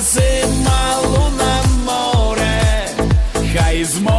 зима луна море, хай змо.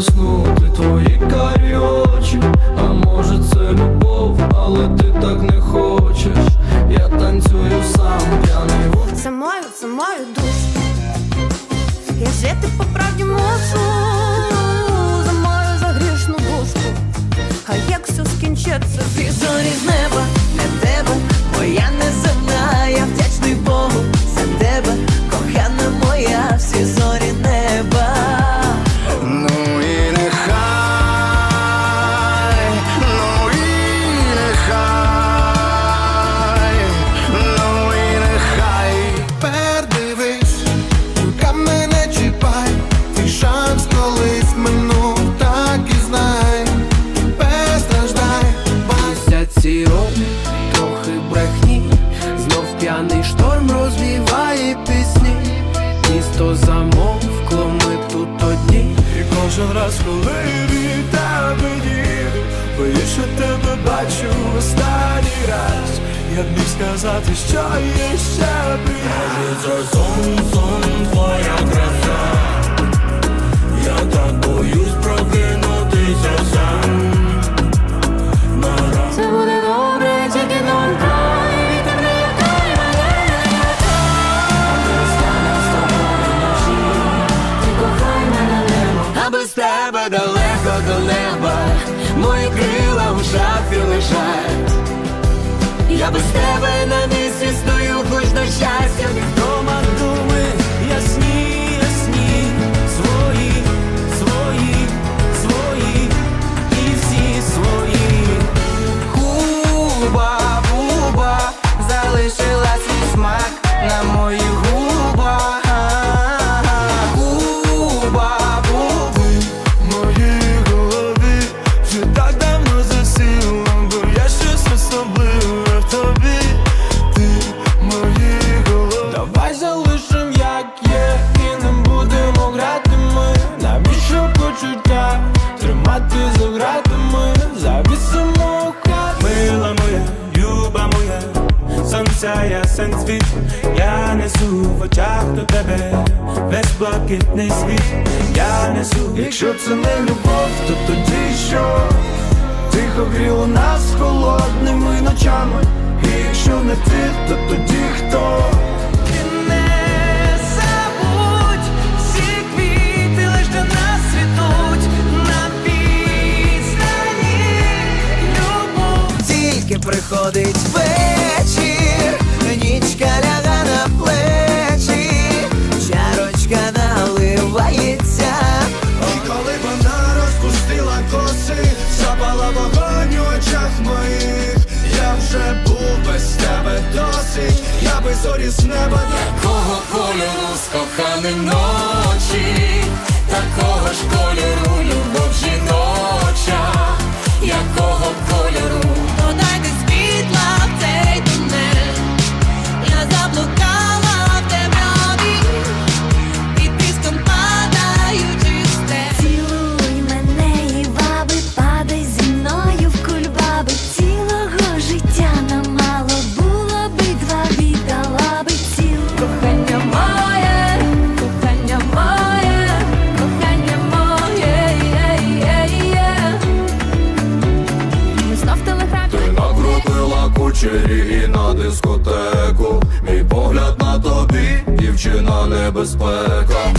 заснути твої карі очі, а може це любов, але ти так не хочеш. Я танцюю сам, п'яний не Це маю, це маю душу. Я жити по правді можу за мою загрішну душу. А як все скінчиться? Місці трохи брехні, знов п'яний шторм розвіває пісні, місто замовкло, ми тут одні. І кожен раз, коли від тебе їду, боюсь, що тебе бачу останній раз. Я б міг сказати, що є ще приємно. Твоя краса. Я так тебе далеко до неба, мої крила в шафі лежать, я без тебе на місці. ясен світ, я несу в очах до тебе, весь блакитний світ, я несу, якщо це не любов, то тоді що? Тихо гріло нас холодними ночами, І якщо не ти, то тоді хто? Приходить вже був без тебе досить, я би зорі з неба, якого кольору з коханим ночі. дівчина небезпека.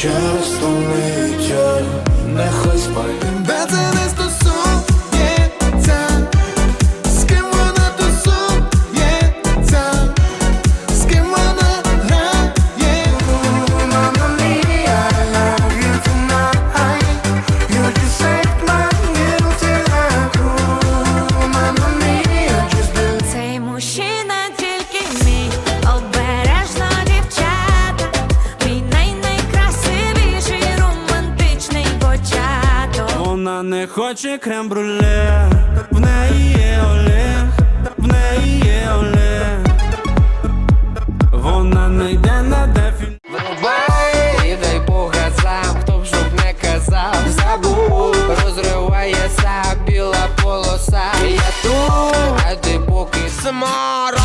future. Хоче крем-бруле в неї є Олег, в неї є Олег. Вона не йде на дефін І дай Бога сам, хто б щоб не казав, забув Розривається біла полоса. Я тут, а ти поки смар